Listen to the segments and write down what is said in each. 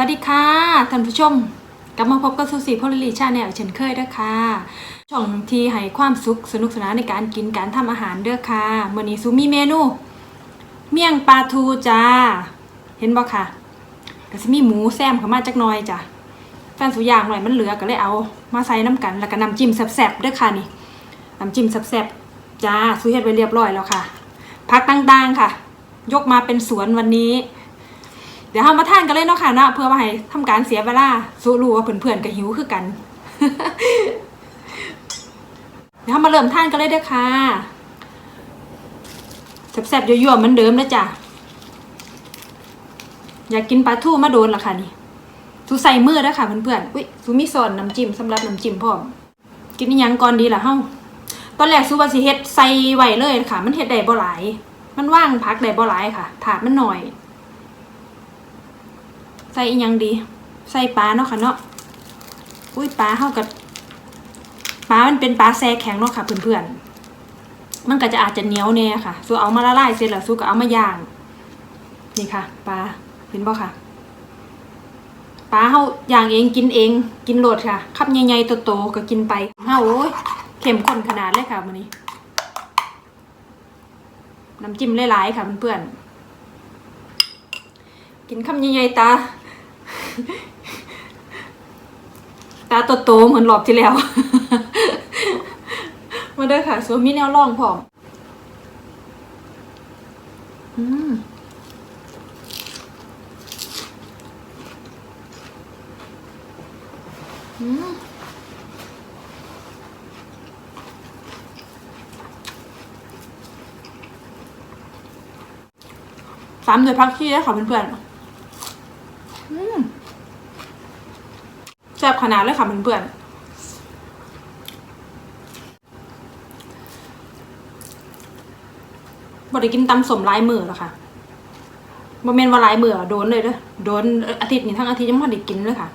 วัสดีค่ะท่านผู้ชมกลับมาพบกับสุสีพลลีชาแนลเช่นเคยเด้อค่ะ ช่องที่ให้ความสุขสนุกสนานในการกินการทำอาหารเด้อค่ะมื้อนี้ซูมีเมนู เมี่ยงปลาทูจ้า เห็นบ่ค่ะก็สิมีหมูแซมเข้ามาจักหน่อยจ้ะแฟนสุย่างหน่อยมันเหลือก็เลยเอามาใส่น้ำกัน แล้วก็น้ำจิ้มแซ่บๆเด้อค่ะนี่น้ำจิ้มแซ่บๆจ้าซูเฮ็ดไว้เรียบร้อยแล้วค่ะพักต่างๆค่ะ ยกมาเป็นสวนวันนี้ เดี๋ยวเรามาทานกันเลยเนาะค่ะนะเพื่อมาให้ทำการเสียเวลาสู้รู้ว่าเพื่อนๆก็หิวคือกัน เดี๋ยวเรามาเริ่มทานกันเลยเด้อค่ะแซ่บๆยั่วๆเหมือนเดิมนะจ๊ะอยากกินปลาทูมาโดนเหรอคะนี่สูใส่มือด้อค่ะเพื่อนๆอุ้ยสูมีซอนน้ำจิ้มสำหรับน้ำจิ้มพร้อมกินอิยังก่อนดีล่ะเฮ้าตอนแรกสูว่าสิเฮ็ดใส่ไว้เลยค่ะ มันเฮ็ดได้บ่หลาย มันว่างพักได้บ่หลายค่ะ ถาดมันหน่อย ส่อีหยังดี ใส่ปลาเนาะค่ะเนาะอุ้ยปลาเข้ากับปลามันเป็นปลาแซ่แข็งเนาะค่ะเพื่อนๆ มันก็จะอาจจะเหนียวแน่ค่ะสู้เอามาละลายเสร็จแล้วสู้ก็เอามาย่าง นี่ค่ะปลาเห็นบ่ค่ะปลาเฮาย่างเองกินเองกินโหลดค่ะคับใหญ่ๆโตๆก็กินไปเฮาโอ้ยเข้มข้นขนาดเลยค่ะมื้อนี้น้ำจิ้มหลายๆค่ะเพื่อนๆกินคำใหญ่ๆตา ตาโตๆเหมือนรอบที่แล้ว มาเด้อค่ะสวนมีแนวร่องพร้อมอืมอืมสามด้วยพักที่ได้ค่ะเพื่อนๆอืม แซ่บขนาดเลยค่ะเพื่อนๆบ่ได้กินตำสมลายมือหรอกค่ะบ่แม่นว่าลายมือโดนเลยเด้อโดนอาทิตย์นี้ทั้งอาทิตย์ยังไม่ได้กินเลยค่ะ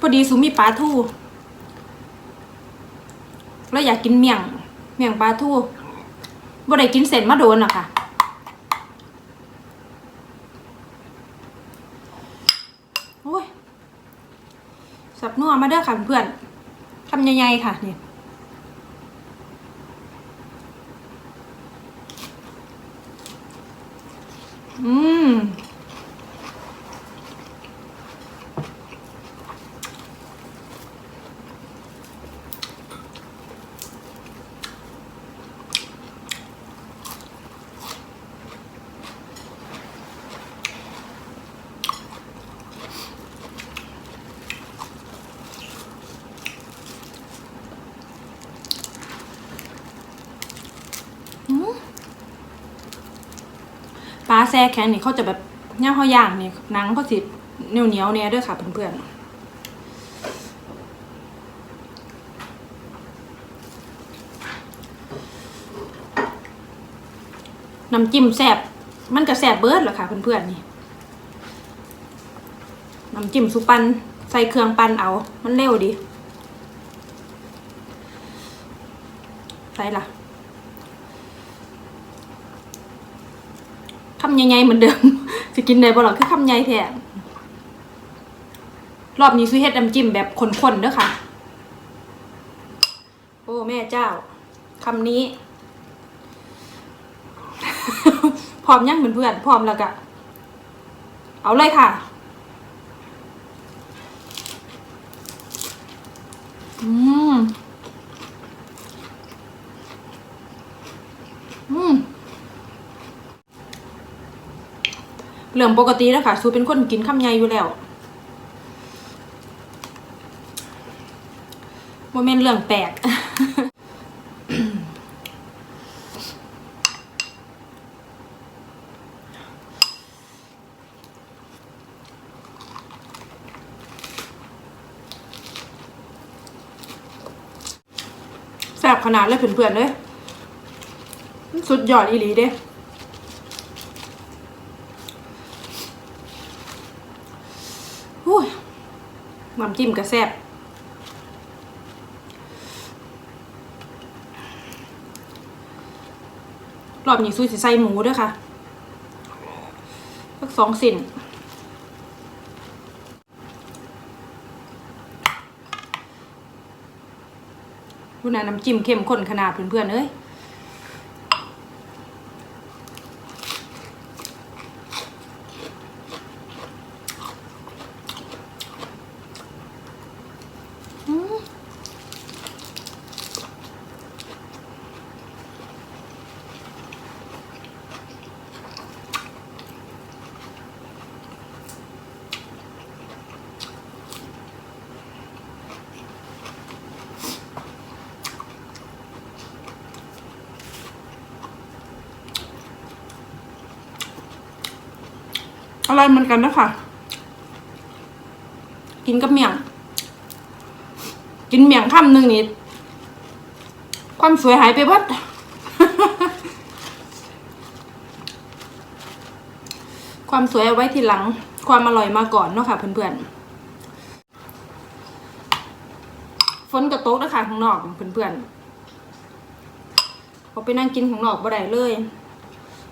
พอดีสูมีปลาทูแล้วอยากกินเมี่ยง เมี่ยงปลาทูบ่ได้กินเสร็จมาโดนอะค่ะ โอ้ย สับนัว มาเด้อค่ะเพื่อนทำใหญ่ๆค่ะนี่อืม แซ่แข็งนี่เขาจะแบบย่างเขาย่างนี่หนังเขาสิเหนียวเหนียวๆเนี่ยด้วยค่ะเพื่อนๆน้ำจิ้มแซ่บมันก็แซ่บเบิร์ดแหละค่ะเพื่อนๆนี่น้ำจิ้มสุปันใส่เครื่องปันเอา มันเร็วดี ใส่ละ คำ ใหญ่ๆเหมือนเดิม จะกินได้บ่หรอคือคำใหญ่แท้รอบนี้ซื้อเฮ็ดน้ำจิ้มแบบข้นๆเด้อค่ะ โอ้แม่เจ้าคำนี้ พร้อมยังเพื่อนๆพร้อมแล้วกะเอาเลยค่ะ อืม อืม เรื่องปกติแล้วค่ะซูเป็นคนกินข้ามใหญ่อยู่แล้วโมเมนเรื่องแปลกแซ่บขนาดเลยเพื่อนๆเลยสุดยอดอีหลีเด้ อุ้ยน้ำ จิ้มกระแซบรอบนี้ซุยสิใส่หมูด้วยค่ะสักสองสินคุณน้ำจิ้มเข้มข้นขนาดเพื่อนๆเอ้ย อร่อยเหมือนกันนะคะกินกับเมี่ยง กินเมี่ยงคำหนึ่งนี่ความสวยหายไปบิดความสวยเอาไว้ทีหลัง ความอร่อยมาก่อนเนาะค่ะเพื่อนๆ ฝนกระตกนะคะข้างนอกเพื่อนๆพอไปนั่งกินข้างนอกบ่ได้เลย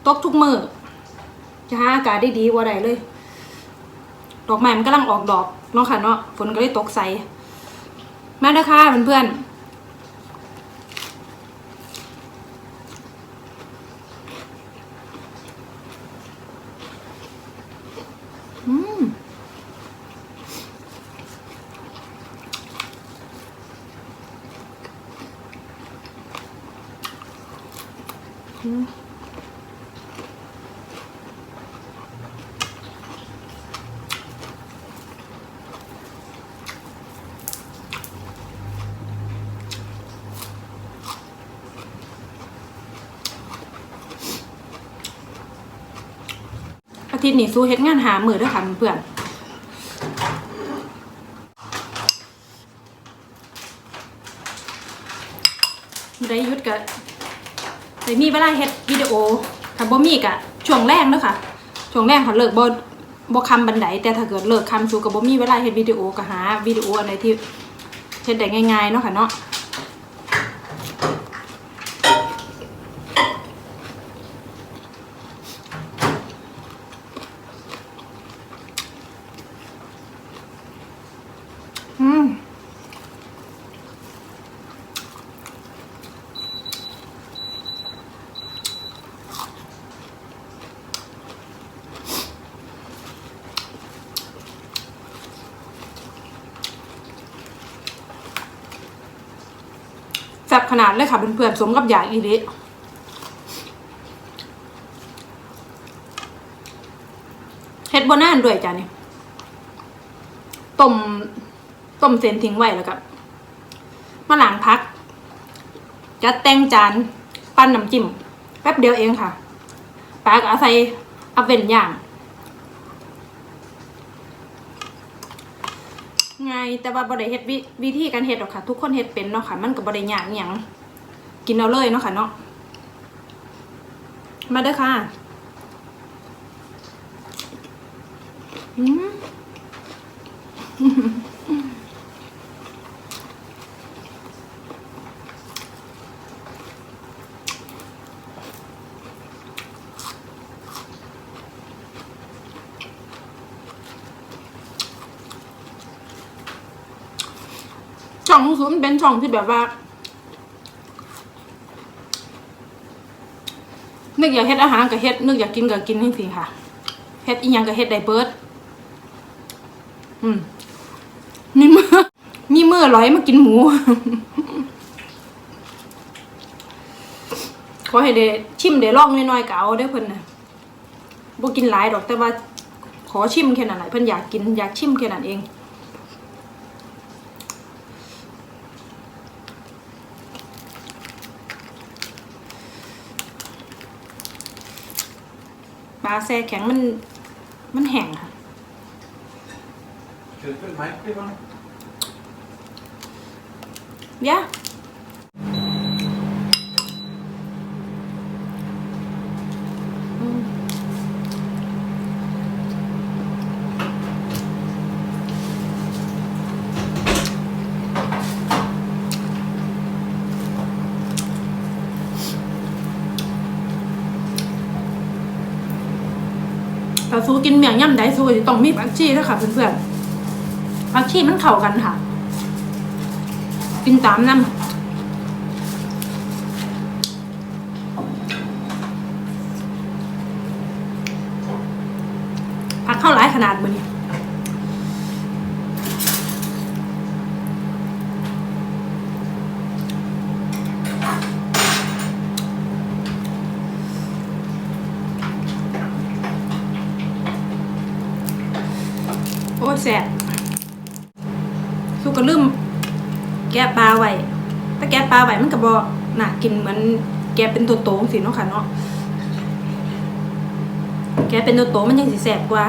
ตกทุกมือ จะหาอากาศได้ดีว่าใดเลย ดอกไม้มันกำลังออกดอกเนาะค่ะเนาะฝนก็เลยตกใส่มาเด้อค่ะเพื่อนๆ อาทิตย์นี้สู้เฮ็ดงานหามือด้วยค่ะเพื่อนได้ยุดกะได้มีเวลาเฮ็ดวิดีโอถ้าบ่มีกะช่วงแรกเด้อค่ะช่วงแรกเขาเลิกบ่บ่คำบันไดแต่ถ้าเกิดเลิกคำสู้ก็บ่มีเวลาเฮ็ดวิดีโอก็หาวิดีโออันไหนที่เฮ็ดได้ง่ายๆเนาะค่ะเนาะ แซ่บขนาดเลยค่ะเพื่อนๆสมกับอยากอีเดะเฮ็ดบนน่านด้วยจ้ะนี่ต้มต้มเส้นทิ้งไว้แล้วก็มาล้างพัก จัดแต่งจาน ปั้นน้ำจิ้ม แป๊บเดียวเองค่ะปลากเอาใส่อเว่นย่างาย แต่ว่าบ่ได้เฮ็ดวิวิธีการเฮ็ดหรอกค่ะ ทุกคนเฮ็ดเป็นเนาะค่ะ มันก็บ่ได้ยากอิหยังกินเอาเลยเนาะค่ะเนาะมาเด้อค่ะอืม ช่อมันเป็นช่องที่แบบว่านึกอยากเฮ็ดอาหารก็เฮ็ดนึกอยากกินก็กินจริงๆค่ะเฮ็ดอีหยังก็เฮ็ดได้เบิดอืมมีมือมีมือร้อยมากินหมู ขอให้ได้ชิมได้ลองน้อยๆก็เอาได้เพิ่นน่ะบ่กินหลายดอกแต่ว่า ขอชิมแค่นั้นแหละเพิ่นอยากกินอยากชิมแค่นั้นเอง ปลาแซ่แข็งมันมันแห้งค่ะ Kjøper du meg, Ivan? เดี๋ยวาสู้กินเมี่ยงย่ำได้สู้ก็สิต้องมีผักชีด้วยค่ะเพื่อนๆผักชีมันเข้ากันค่ะ กินตามน้ำผักเข้าหลายขนาดมือนี้โอ้ย แสบสุกก็ลืมแกะปลาไว้ถ้าแกะปลาไว้มันก็บ่น่ากินเหมือนแกะเป็นตัวโตสิเนาะค่ะเนาะแกะเป็นตัวโตมันยังสิแสบกว่า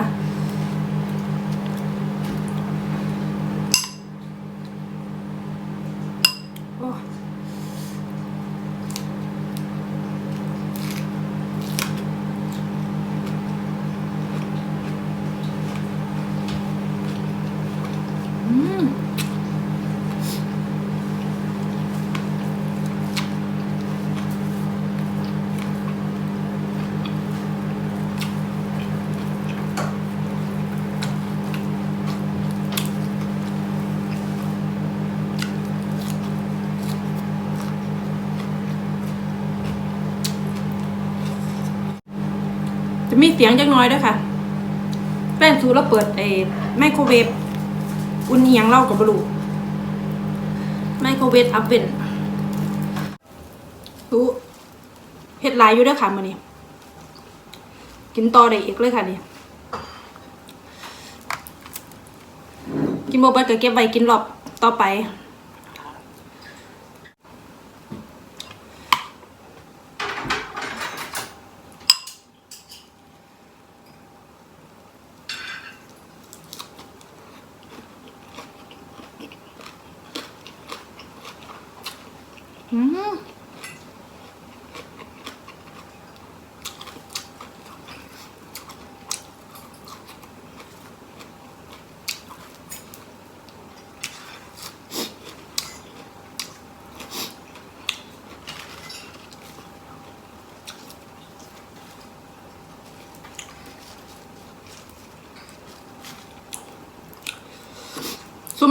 จะมีเสียงจักน้อยด้วยค่ะแป้นสูแล้วเปิดไอ้ไมโครเวฟอุ่นเอียงเล่ากับบลูไมโครเวฟอัพเวนรู้เฮ็ดลายอยู่ด้วยค่ะมื้อนี้กินต่อได้อีกเลยค่ะนี่กินโบเบิร์ตก็เก็บไว้กินรอบต่อไป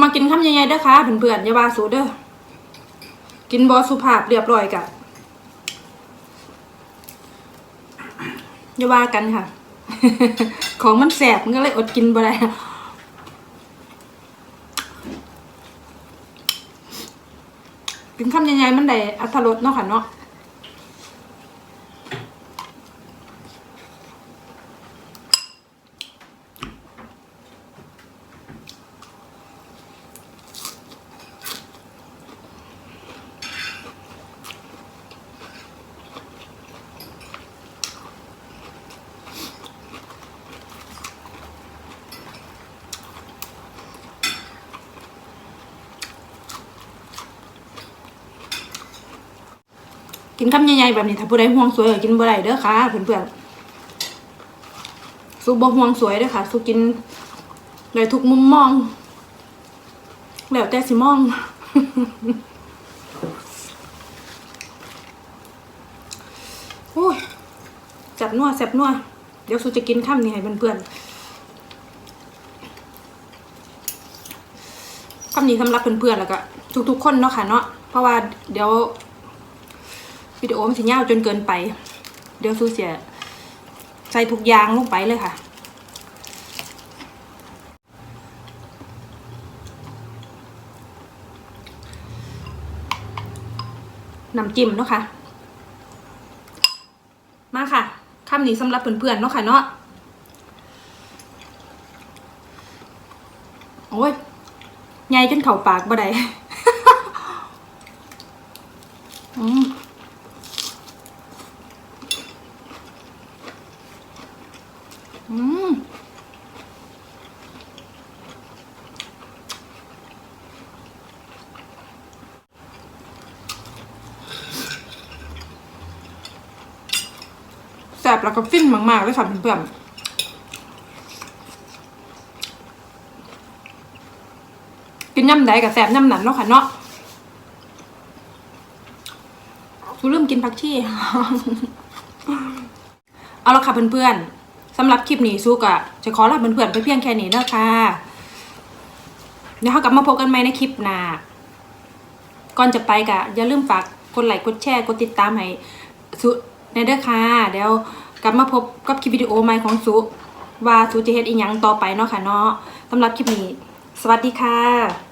มากินคำใหญ่ๆเด้อค่ะเพื่อนๆอย่าว่าสูเด้อกินบอสุภาพเรียบร้อยกะอย่าว่ากันค่ะ ของมันแสบมันก็เลยอดกินบ่ได้กินคำใหญ่ๆมันได้อัตรสเนาะค่ะเนาะ กินคำใหญ่ๆแบบนี้ถ้าผู้ใดห่วงสวยก็กินบ่ได้เด้อค่ะเพื่อนๆสู้บ่ห่วงสวยเด้อค่ะสู้กินได้ทุกมุมมอง แล้วแต่สิมอง โอ้ยจับนัวแซ่บนัวเดี๋ยวสู้จะกินข้ามนี้ให้เพื่อนๆข้ามนี้สำหรับเพื่อนๆแล้วก็ทุกๆคนเนาะค่ะเนาะเพราะว่าเดี๋ยว วิดีโอมันสิยาวจนเกินไป เดี๋ยวสูเสีย ใส่ทุกอย่างลงไปเลยค่ะ น้ำจิ้มเนาะค่ะ มาค่ะคำนี้สำหรับเพื่อนๆเนาะค่ะเนาะโอ้ยใหญ่จนเข่าปากบ่ได้อืม อืมแซ่ บแล้วก็ฟินมากๆเลยค่ะเพื่อนๆกินย่ำใดกับแซ่บย่ำหนันเนาะค่ะเนาะกูลืมกินผักชีเอาละค่ะเพื่อนๆสำหรับคลิปนี้สู้ก็จะขอลาเพื่อนๆไปเพียงแค่นี้เด้อค่ะเดี๋ยวเรากลับมาพบกันใหม่ในคลิปหน้าก่อนจะไปก็อย่าลืมฝากกดไลค์กดแชร์กดติดตามให้สุในเด้อค่ะเดี๋ยว กลับมาพบกับคลิปวิดีโอใหม่ของสุว่าสุจะเฮ็ดอีหยังต่อไปเนาะค่ะเนาะสำหรับคลิปนี้ สวัสดีค่ะ